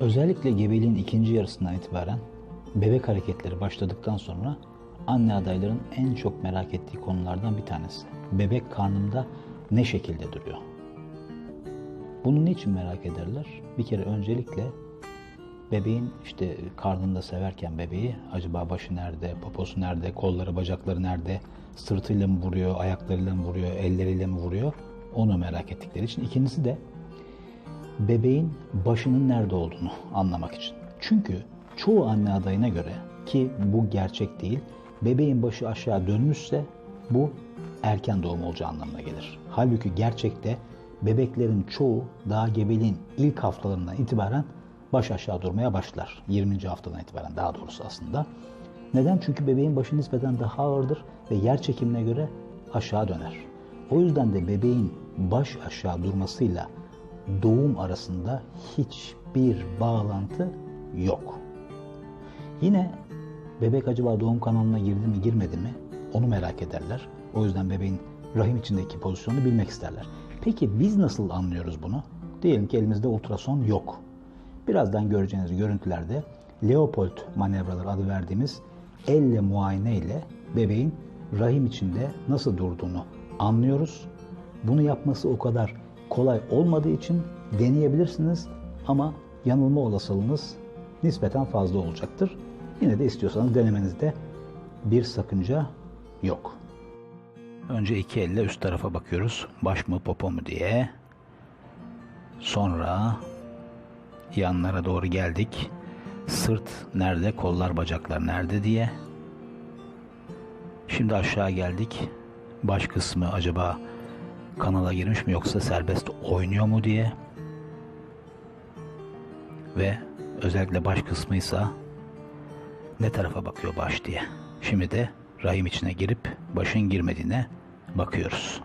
Özellikle gebeliğin ikinci yarısından itibaren bebek hareketleri başladıktan sonra anne adayların en çok merak ettiği konulardan bir tanesi. Bebek karnında ne şekilde duruyor? Bunu niçin merak ederler? Bir kere öncelikle bebeğin işte karnında severken bebeği acaba başı nerede, poposu nerede, kolları, bacakları nerede, sırtıyla mı vuruyor, ayaklarıyla mı vuruyor, elleriyle mi vuruyor onu merak ettikleri için. İkincisi de bebeğin başının nerede olduğunu anlamak için. Çünkü çoğu anne adayına göre ki bu gerçek değil, bebeğin başı aşağı dönmüşse bu erken doğum olacağı anlamına gelir. Halbuki gerçekte bebeklerin çoğu daha gebeliğin ilk haftalarından itibaren baş aşağı durmaya başlar. 20. haftadan itibaren daha doğrusu aslında. Neden? Çünkü bebeğin başı nispeten daha ağırdır ve yer çekimine göre aşağı döner. O yüzden de bebeğin baş aşağı durmasıyla doğum arasında hiçbir bağlantı yok. Yine bebek acaba doğum kanalına girdi mi girmedi mi onu merak ederler. O yüzden bebeğin rahim içindeki pozisyonunu bilmek isterler. Peki biz nasıl anlıyoruz bunu? Diyelim ki elimizde ultrason yok. Birazdan göreceğiniz görüntülerde Leopold manevraları adı verdiğimiz elle muayene ile bebeğin rahim içinde nasıl durduğunu anlıyoruz. Bunu yapması o kadar kolay olmadığı için deneyebilirsiniz ama yanılma olasılığınız nispeten fazla olacaktır. Yine de istiyorsanız denemenizde bir sakınca yok. Önce iki elle üst tarafa bakıyoruz. Baş mı popo mu diye. Sonra yanlara doğru geldik. Sırt nerede, kollar, bacaklar nerede diye. Şimdi aşağı geldik. Baş kısmı acaba kanala girmiş mi yoksa serbest oynuyor mu diye. Ve özellikle baş kısmıysa ne tarafa bakıyor baş diye. Şimdi de rahim içine girip başın girmediğine bakıyoruz.